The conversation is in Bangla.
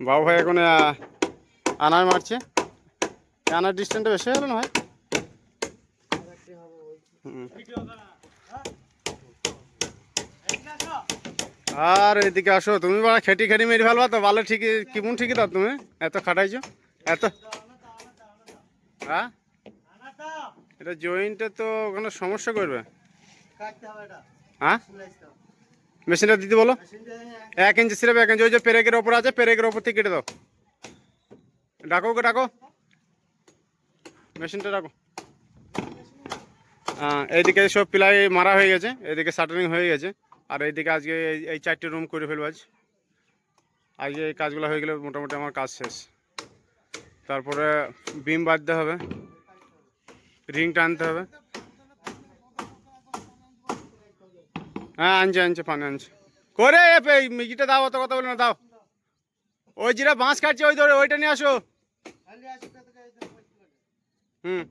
বাবু ভাই এখন আনার মারছে। আনার ডিস্টেন্সটা বেশি গেল না ভাই? আর এদিকে আসো তুমি বড় খেটি খেটি মেরে ফেলবা তো ভালো ঠিকই কেমন ঠিকই দাও তুমি? এত খাটাইছো? এত হ্যাঁ? এটা জয়েন্টে তো ওখানে সমস্যা করবে? হ্যাঁ? মেশিনটা দিতে বলো। এক ইঞ্চি সিরাপ এক ইঞ্চি ওই যে পেরেকের ওপর আছে, পেরেকের ওপর থেকে কেটে দাও। ডাকো ওকে, ডাকো। মেশিনটা ডাকো। এইদিকে সব প্লাই মারা হয়ে গেছে এদিকে শাটারিং হয়ে গেছে। আর এইদিকে আজকে এই চারটে রুম করে ফেলব আজ। আজকে এই কাজগুলো হয়ে গেলে মোটামুটি আমার কাজ শেষ। তারপরে বিম বাঁধতে হবে। রিং টানতে হবে। হ্যাঁ আনছে আনছে পানি আনছে। করে এই মিগিটা দাও অত কথা বলে না দাও। ওই যেটা বাঁশ কাটছে ওই ধরে ওইটা নিয়ে আসো। হুম।